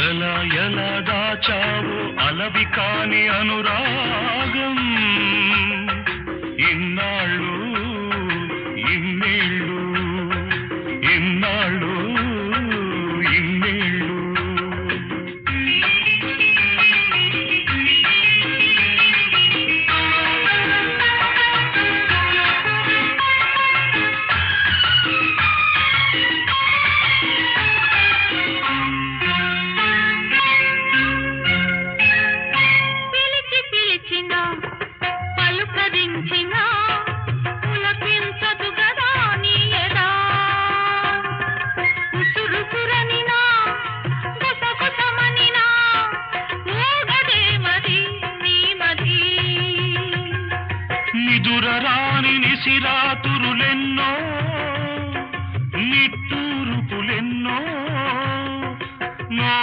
ఎలా ఎలా దాచావు అలవి కాని అనురాగం. ఇన్నాళ్ళు ఇన్నేళ్ళు ఇన్నాళ్ళు పిలిచిన పలుకరించిన పులకించదు గదా నీ ఎదా ఉసురుసురనినా గుసగుసమనినా ఊగదే మది నీ మది. నిదురరాని నిసిరా